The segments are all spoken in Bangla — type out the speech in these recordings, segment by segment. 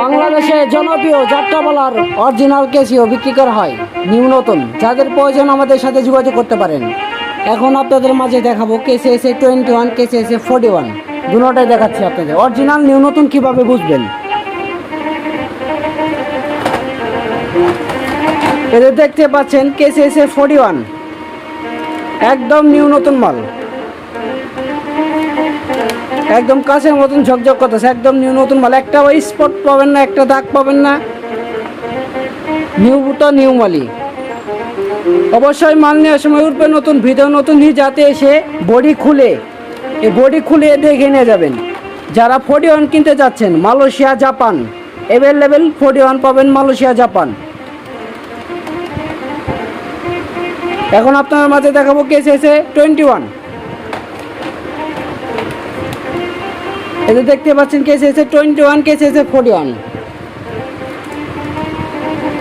বাংলাদেশে জনপ্রিয় যাত্রাপালার অরিজিনাল কেসিও বিক্রি করা হয়। নিউ নতুন যাদের প্রয়োজন আমাদের সাথে যোগাযোগ করতে পারেন। এখন আপনাদের মাঝে দেখাবো কেসে এসে টোয়েন্টি ওয়ান কেসে এসে ফোর্টি ওয়ান। দুটাই দেখাচ্ছি আপনাদের। অরিজিনাল নিউ নতুন কীভাবে বুঝবেন? এদের দেখতে পাচ্ছেন কেসে এসে ফোর্টি ওয়ান। একদম নিউ নতুন মাল। একদম কাছের মতন ঝকঝক করতেছে একদম নিউ নতুন মাল। একটা স্পট পাবেন না, একটা দাগ পাবেন না। নিউ বুটা নিউ মালি অবশ্যই মাল নেওয়ার সময় উঠবে নতুন ভিডিও নতুন নিয়ে যাতে এসে বডি খুলে, এই বডি খুলে দেখে নিয়ে যাবেন। যারা ফোর্টি ওয়ান কিনতে যাচ্ছেন, Malaysia, Japan available forty one পাবেন মালয়েশিয়া, জাপান। এখন আপনার মাঝে দেখাবো কেস এসে টোয়েন্টি ওয়ান যে দেখতে পাচ্ছেন case S twenty one case S forty one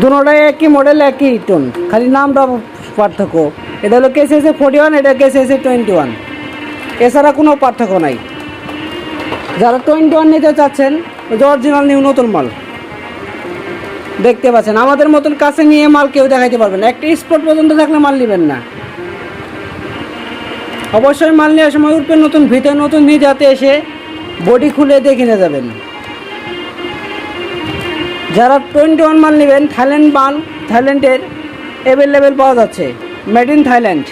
দুটাই একই মডেল একই টোন খালি নামটা পার্থক্য। এটা হলো কেস এসে ফোর্টি ওয়ান এটা কেস এসে টোয়েন্টি ওয়ান এছাড়া কোনো পার্থক্য নাই। যারা টোয়েন্টি ওয়ান নিতে চাচ্ছেন অরিজিনাল নিউ নতুন মাল। দেখতে পাচ্ছেন। আমাদের মতন কাছে নিয়ে মাল কেউ দেখাইতে পারবেন একটা স্পট পর্যন্ত থাকলে মাল নেবেন না। অবশ্যই মাল নেওয়ার সময় উঠবে নতুন ভিতরে নতুন নিয়ে যাতে এসে বডি খুলে দেখে নিয়ে যাবেন। যারা টোয়েন্টি ওয়ান মাল নেবেন থাইল্যান্ড মাল থাইল্যান্ডের অ্যাভেলেবেল পাওয়া যাচ্ছে। Made in Thailand